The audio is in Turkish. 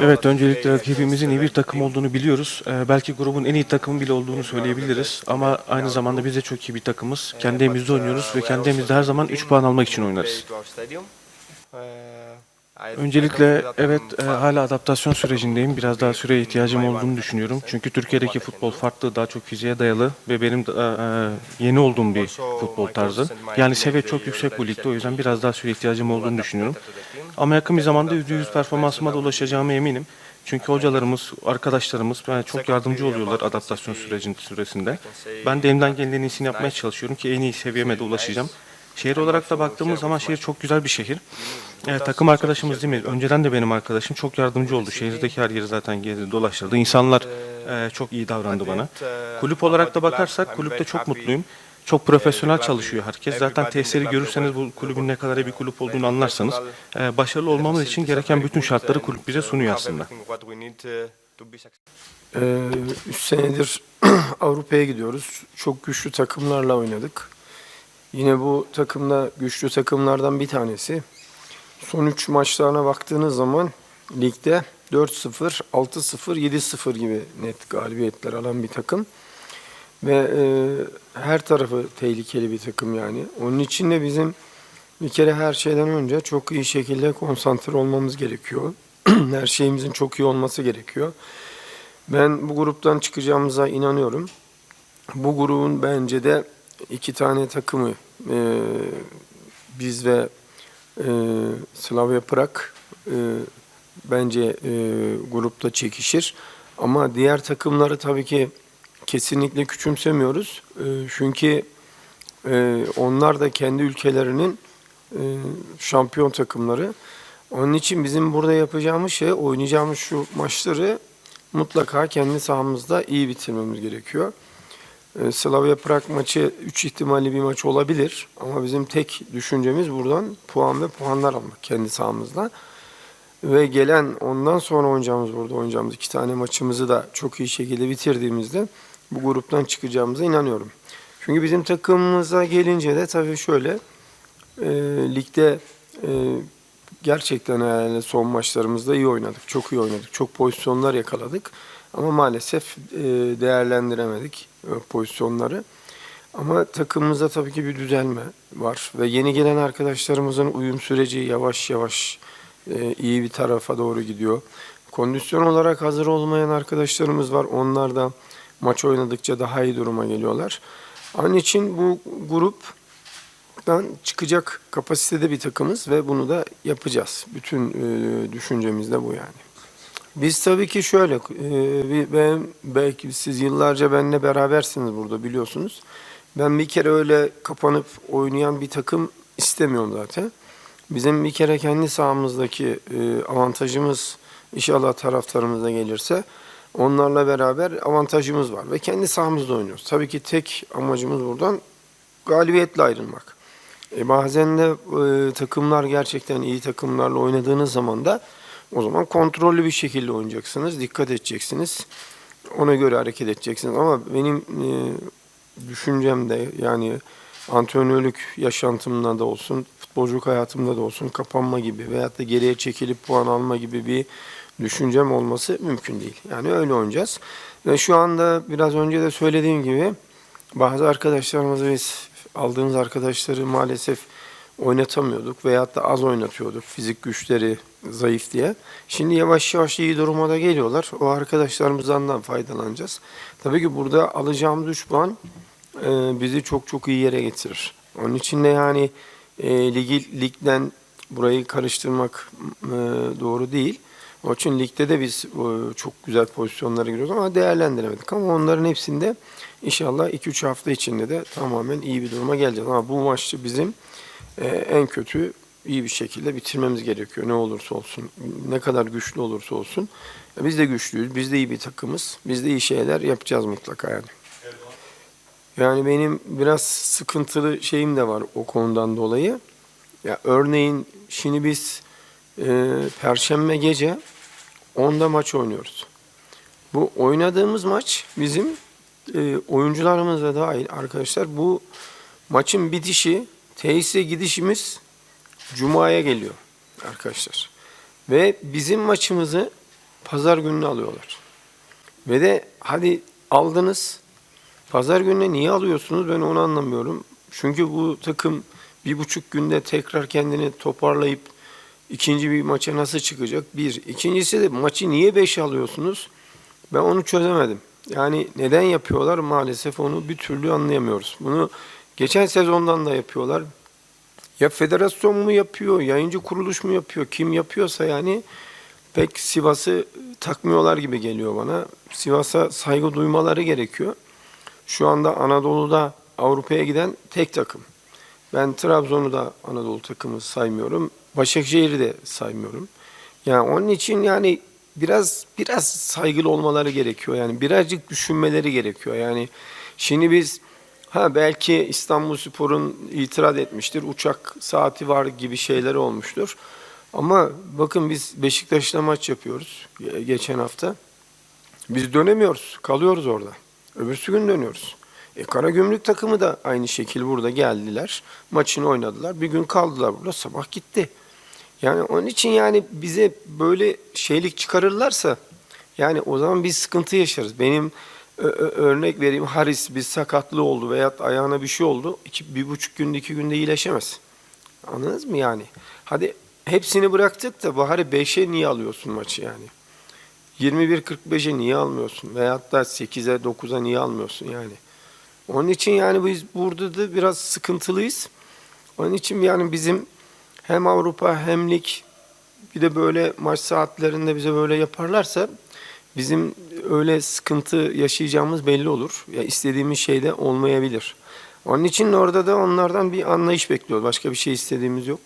Evet, öncelikle rakibimizin iyi bir takım olduğunu biliyoruz. Ee, belki grubun en iyi takımı bile olduğunu söyleyebiliriz. Ama aynı zamanda biz de çok iyi bir takımız. Kendi evimizde oynuyoruz ve kendi evimizde her zaman 3 puan almak için oynarız. Öncelikle evet e, hala adaptasyon sürecindeyim. Biraz daha süreye ihtiyacım olduğunu düşünüyorum. Çünkü Türkiye'deki futbol farklı, daha çok fiziğe dayalı ve benim de, e, yeni olduğum bir futbol tarzı. Yani seviye çok yüksek bu ligde o yüzden biraz daha süre ihtiyacım olduğunu düşünüyorum. Ama yakın bir zamanda %100 performansıma da ulaşacağıma eminim. Çünkü hocalarımız, arkadaşlarımız yani çok yardımcı oluyorlar adaptasyon sürecinin süresinde. Ben de elimden gelen en iyisini yapmaya çalışıyorum ki en iyi seviyeme de ulaşacağım. Şehir olarak da baktığımız zaman şehir çok güzel bir şehir. Evet, takım arkadaşımız değil mi? Önceden de benim arkadaşım çok yardımcı oldu. Şehirdeki her yeri zaten gezdi, dolaştırdı. İnsanlar e, çok iyi davrandı bana. Kulüp olarak da bakarsak kulüpte çok mutluyum. Çok profesyonel çalışıyor herkes. Zaten tesisleri görürseniz bu kulübün ne kadar bir kulüp olduğunu anlarsanız e, başarılı olmamız için gereken bütün şartları kulüp bize sunuyor aslında. Ee, üç senedir Avrupa'ya gidiyoruz. Çok güçlü takımlarla oynadık. Yine bu takımda güçlü takımlardan bir tanesi. Son 3 maçlarına baktığınız zaman ligde 4-0, 6-0, 7-0 gibi net galibiyetler alan bir takım. Ve e, her tarafı tehlikeli bir takım yani. Onun için de bizim bir kere her şeyden önce çok iyi şekilde konsantre olmamız gerekiyor. her şeyimizin çok iyi olması gerekiyor. Ben bu gruptan çıkacağımıza inanıyorum. Bu grubun bence de iki tane takımı e, biz ve e, Slavia Prag e, bence e, grupta çekişir. Ama diğer takımları tabii ki kesinlikle küçümsemiyoruz. E, çünkü e, onlar da kendi ülkelerinin e, şampiyon takımları. Onun için bizim burada yapacağımız şey oynayacağımız şu maçları mutlaka kendi sahamızda iyi bitirmemiz gerekiyor. Ee, Slavia Prag maçı 3 ihtimalli bir maç olabilir ama bizim tek düşüncemiz buradan puan ve puanlar almak kendi sahamızda. Ve gelen ondan sonra oynayacağımız burada oynayacağımız iki tane maçımızı da çok iyi şekilde bitirdiğimizde bu gruptan çıkacağımıza inanıyorum. Çünkü bizim takımımıza gelince de tabii şöyle e, ligde e, gerçekten yani son maçlarımızda iyi oynadık. Çok iyi oynadık. Çok pozisyonlar yakaladık. Ama maalesef e, değerlendiremedik pozisyonları. Ama takımımızda tabii ki bir düzelme var. Ve yeni gelen arkadaşlarımızın uyum süreci yavaş yavaş e, iyi bir tarafa doğru gidiyor. Kondisyon olarak hazır olmayan arkadaşlarımız var. Onlar da maç oynadıkça daha iyi duruma geliyorlar. Onun için bu grup dan çıkacak kapasitede bir takımız ve bunu da yapacağız. Bütün e, düşüncemiz de bu yani. Biz tabii ki şöyle, e, ben belki siz yıllarca benimle berabersiniz burada biliyorsunuz. Ben bir kere öyle kapanıp oynayan bir takım istemiyorum zaten. Bizim bir kere kendi sahamızdaki e, avantajımız inşallah taraftarımıza gelirse onlarla beraber avantajımız var ve kendi sahamızda oynuyoruz. Tabii ki tek amacımız buradan galibiyetle ayrılmak. E bazen de e, takımlar gerçekten iyi takımlarla oynadığınız zaman da o zaman kontrollü bir şekilde oynayacaksınız. Dikkat edeceksiniz. Ona göre hareket edeceksiniz. Ama benim e, düşüncemde yani antrenörlük yaşantımda da olsun, futbolculuk hayatımda da olsun kapanma gibi veyahut da geriye çekilip puan alma gibi bir düşüncem olması mümkün değil. Yani öyle oynayacağız. Ve şu anda biraz önce de söylediğim gibi bazı arkadaşlarımızı biz aldığımız arkadaşları maalesef oynatamıyorduk veyahut da az oynatıyorduk fizik güçleri zayıf diye. Şimdi yavaş yavaş iyi duruma da geliyorlar. O arkadaşlarımızdan da faydalanacağız. Tabii ki burada alacağımız 3 puan e, bizi çok çok iyi yere getirir. Onun için de yani e, ligi, ligden burayı karıştırmak e, doğru değil. Onun için ligde de biz e, çok güzel pozisyonlara giriyoruz ama değerlendiremedik. Ama onların hepsinde inşallah 2-3 hafta içinde de tamamen iyi bir duruma geleceğiz. Ama bu maçta bizim e, en kötü iyi bir şekilde bitirmemiz gerekiyor. Ne olursa olsun, ne kadar güçlü olursa olsun. Biz de güçlüyüz, biz de iyi bir takımız. Biz de iyi şeyler yapacağız mutlaka yani. Yani benim biraz sıkıntılı şeyim de var o konudan dolayı. Ya örneğin şimdi biz e, Perşembe gece 10'da maç oynuyoruz. Bu oynadığımız maç bizim e, oyuncularımız da dahil arkadaşlar bu maçın bitişi tesise gidişimiz Cuma'ya geliyor arkadaşlar. Ve bizim maçımızı pazar gününü alıyorlar. Ve de hadi aldınız. Pazar gününe niye alıyorsunuz ben onu anlamıyorum. Çünkü bu takım bir buçuk günde tekrar kendini toparlayıp ikinci bir maça nasıl çıkacak? Bir. İkincisi de maçı niye beş alıyorsunuz? Ben onu çözemedim. Yani neden yapıyorlar maalesef onu bir türlü anlayamıyoruz. Bunu geçen sezondan da yapıyorlar. Ya federasyon mu yapıyor, yayıncı kuruluş mu yapıyor, kim yapıyorsa yani pek Sivas'ı takmıyorlar gibi geliyor bana. Sivas'a saygı duymaları gerekiyor. Şu anda Anadolu'da Avrupa'ya giden tek takım. Ben Trabzon'u da Anadolu takımı saymıyorum. Başakşehir'i de saymıyorum. Yani onun için yani biraz biraz saygılı olmaları gerekiyor. Yani birazcık düşünmeleri gerekiyor. Yani şimdi biz ha belki İstanbul Spor'un itiraz etmiştir. Uçak saati var gibi şeyler olmuştur. Ama bakın biz Beşiktaş'la maç yapıyoruz ge- geçen hafta. Biz dönemiyoruz. Kalıyoruz orada. Öbürsü gün dönüyoruz. E, Karagümrük takımı da aynı şekil burada geldiler. Maçını oynadılar. Bir gün kaldılar burada. Sabah gitti. Yani onun için yani bize böyle şeylik çıkarırlarsa yani o zaman biz sıkıntı yaşarız. Benim örnek vereyim Haris bir sakatlığı oldu veyahut ayağına bir şey oldu. İki, bir buçuk günde iki günde iyileşemez. Anladınız mı yani? Hadi hepsini bıraktık da Bahar'ı 5'e niye alıyorsun maçı yani? 21-45'e niye almıyorsun? Veyahut da 8'e 9'a niye almıyorsun yani? Onun için yani biz burada da biraz sıkıntılıyız. Onun için yani bizim hem Avrupa hem lig bir de böyle maç saatlerinde bize böyle yaparlarsa bizim öyle sıkıntı yaşayacağımız belli olur. Ya istediğimiz şey de olmayabilir. Onun için orada da onlardan bir anlayış bekliyoruz. Başka bir şey istediğimiz yok.